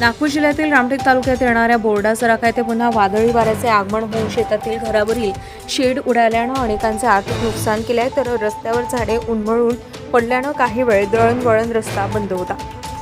नागपूर जिल्ह्यातील रामटेक तालुक्यात येणाऱ्या बोर्डा सराखा येथे पुन्हा वादळी वाऱ्याचे आगमन होऊन शेतातील घरावरील शेड उडाल्यानं अनेकांचे आर्थिक नुकसान केले आहे तर रस्त्यावर झाडे उन्मळून पडल्यानं काही वेळ दळणवळण रस्ता बंद होता.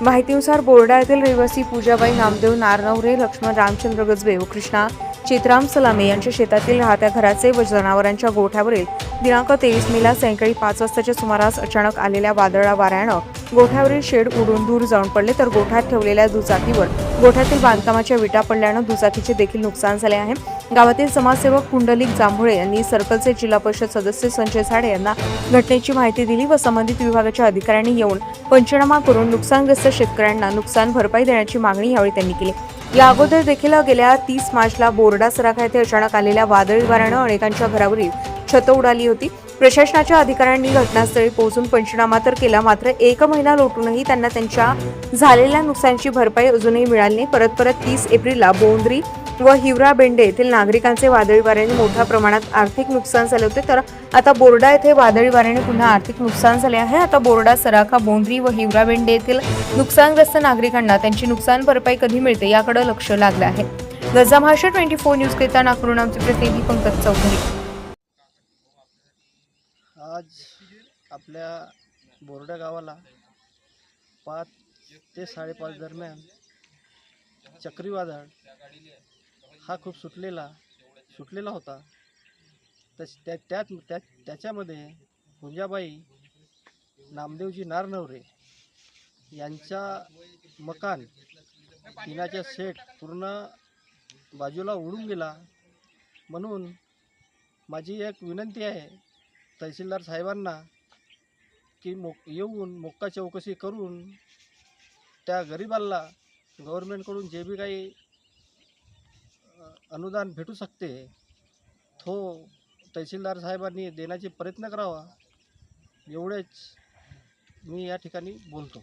माहितीनुसार बोर्डा येथील रहिवासी पूजाबाई नामदेव नारनवरे लक्ष्मण रामचंद्र गजबे व कृष्णा चित्राम सलामे यांच्या शेतातील राहत्या घराचे व जनावरांच्या गोठ्यावरील दिनांक तेवीस मेला सायंकाळी पाच वाजताच्या सुमारास अचानक आलेल्या वादळा वाऱ्यानं गोठ्यावरील शेड उडून दूर जाऊन पडले तर गोठ्यात ठेवलेल्या दुचाकीवर गोठ्यातील बांधकामाच्या विटा पडल्यानं दुचाकीचे देखील नुकसान झाले आहे. गावातील समाजसेवक कुंडलिक जांभुळे यांनी सर्कलचे जिल्हा परिषद सदस्य संजय झाडे यांना घटनेची माहिती दिली व संबंधित विभागाच्या अधिकाऱ्यांनी येऊन पंचनामा करून नुकसानग्रस्त शेतकऱ्यांना नुकसान भरपाई देण्याची मागणी यावेळी त्यांनी केली. या अगोदर देखील गेल्या तीस मार्चला बोर्डा सराखा येथे अचानक आलेल्या वादळी वाऱ्यानं अनेकांच्या घरावरील छतं उडाली होती. प्रशासनाच्या अधिकाऱ्यांनी घटनास्थळी पोहोचून पंचनामा तर केला मात्र एक महिना लोटूनही त्यांना त्यांच्या झालेल्या नुकसानीची भरपाई अजूनही मिळाली नाही. परत परत तीस एप्रिलला बोंद्री व हिवरा बेंडे येथील नागरिकांचे वादळी वाऱ्याने मोठ्या प्रमाणात आर्थिक नुकसान झाले होते. तर आता बोर्डा येथे वादळी वाऱ्याने पुन्हा आर्थिक नुकसान झाले आहे. आता बोर्डा सराखा बोंद्री व हिवरा बेंडे येथील नुकसानग्रस्त नागरिकांना त्यांची नुकसान भरपाई कधी मिळते याकडे लक्ष लागलं आहे. गजा भाषा ट्वेंटी फोर न्यूज करिता नागपूरहून आमचे प्रतिनिधी पंकज चौधरी. आज आपल्या बोर्डा गावाला पाच ते साडेपाच दरम्यान चक्रीवादळ हा खूप सुटलेला सुटलेला होता. तस त्या त्यात त्या त्याच्यामध्ये हुंजाबाई नामदेवजी नारनवरे यांचा मकान टिनाच्या सेट पूर्ण बाजूला उडून गेला. म्हणून माझी एक विनंती आहे तहसीलदार साहेबांना की मोक येऊन मोक्का चौकशी करून त्या गरिबाला गव्हर्मेंटकडून जे बी काही अनुदान भेटू शकते तो तहसीलदार साहेबांनी देण्याचे प्रयत्न करावा एवढेच मी या ठिकाणी बोलतो.